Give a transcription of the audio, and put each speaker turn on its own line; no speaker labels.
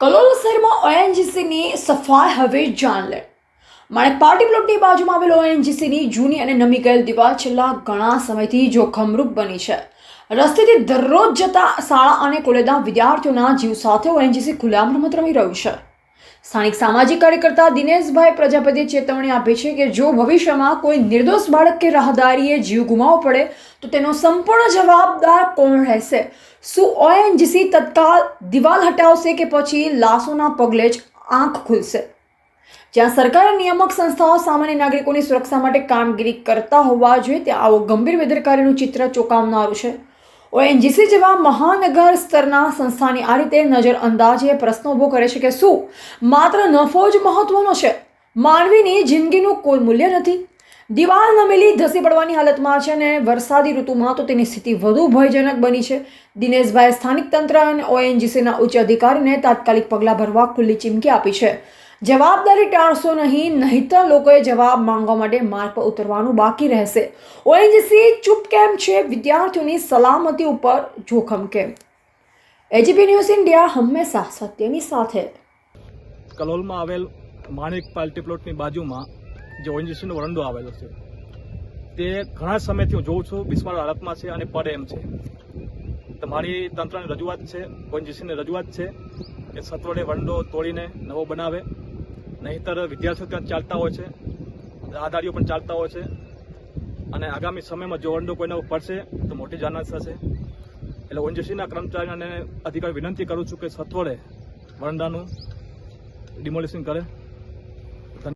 કલોલ શહેરમાં ઓએનજીસીની સફાઈ હવે જાન લે. માણેક પાર્ટી પ્લોટની બાજુમાં આવેલ ઓએનજીસીની જૂની અને નમી ગયેલ દિવાલ છેલ્લા ઘણા સમયથી જોખમરૂપ બની છે. રસ્તેથી દરરોજ જતા શાળા અને કોલેજના વિદ્યાર્થીઓના જીવ સાથે ઓએનજીસી ખુલ્લામ રમત રમી રહ્યું છે. સ્થાનિક સામાજિક કાર્યકર્તા દિનેશભાઈ પ્રજાપતિએ ચેતવણી આપી છે કે જો ભવિષ્યમાં કોઈ નિર્દોષ બાળક કે રાહદારીએ જીવ ગુમાવવો પડે, તો તેનો સંપૂર્ણ જવાબદાર કોણ રહેશે? શું ઓએનજીસી તત્કાલ દિવાલ હટાવશે કે પછી લાશોના પગલે જ આંખ ખુલશે? જ્યાં સરકાર નિયામક સંસ્થાઓ સામાન્ય નાગરિકોની સુરક્ષા માટે કામગીરી કરતા હોવા જોઈએ, ત્યાં આવો ગંભીર બેદરકારીનું ચિત્ર ચોંકાવનારું છે. ઓએનજીસી જેવા મહાનગર સ્તરના સંસ્થાની આ રીતે નજર અંદાજે પ્રશ્નો ઊભો કરે છે કે શું માત્ર નફો જ મહત્વનો છે? માનવીની જિંદગીનું કોઈ મૂલ્ય નથી. દિવાલ નમેલી ધસી પડવાની હાલતમાં છે અને વરસાદી ઋતુમાં તો તેની સ્થિતિ વધુ ભયજનક બની છે. દિનેશભાઈ સ્થાનિક તંત્ર અને ઓએનજીસીના ઉચ્ચ અધિકારીને તાત્કાલિક પગલાં ભરવા ખુલ્લી ચીમકી આપી છે. જવાબદારી ટાળશો નહીં, નહીંતર લોકોએ જવાબ માંગવા માટે માર્ગ પર ઉતરવાનું બાકી રહેશે. ઓએનજીસી ચૂપ કેમ છે, વિદ્યાર્થીઓની સલામતી ઉપર જોખમ કેમ? એજીપી ન્યૂઝ ઇન્ડિયા હંમેશા સત્યની સાથે.
કલોલમાં આવેલ માણિક પાલ્ટી પ્લોટની બાજુમાં જે ઓએનજીસીનો વરંડો આવેલો છે, તે ઘણા સમયથી હું જોઉં છું બિસ્માર હાલતમાં છે અને પડે એમ છે. તમારી તંત્રની રજૂઆત છે, ઓએનજીસીની રજૂઆત છે કે સત્વડે વરંડો તોડીને નવો બનાવે. નહીંતર વિદ્યાર્થીઓ ત્યાં ચાલતા હોય છે, રાહદારીઓ પણ ચાલતા હોય છે. અને આગામી સમયમાં જો વંડો કોઈને પડશે, તો મોટી જાનહાની થશે. એટલે ઓએનજીસીના કર્મચારીઓને અધિકારી વિનંતી કરું છું કે સત્વરે વરંડાનું ડિમોલિશન કરે.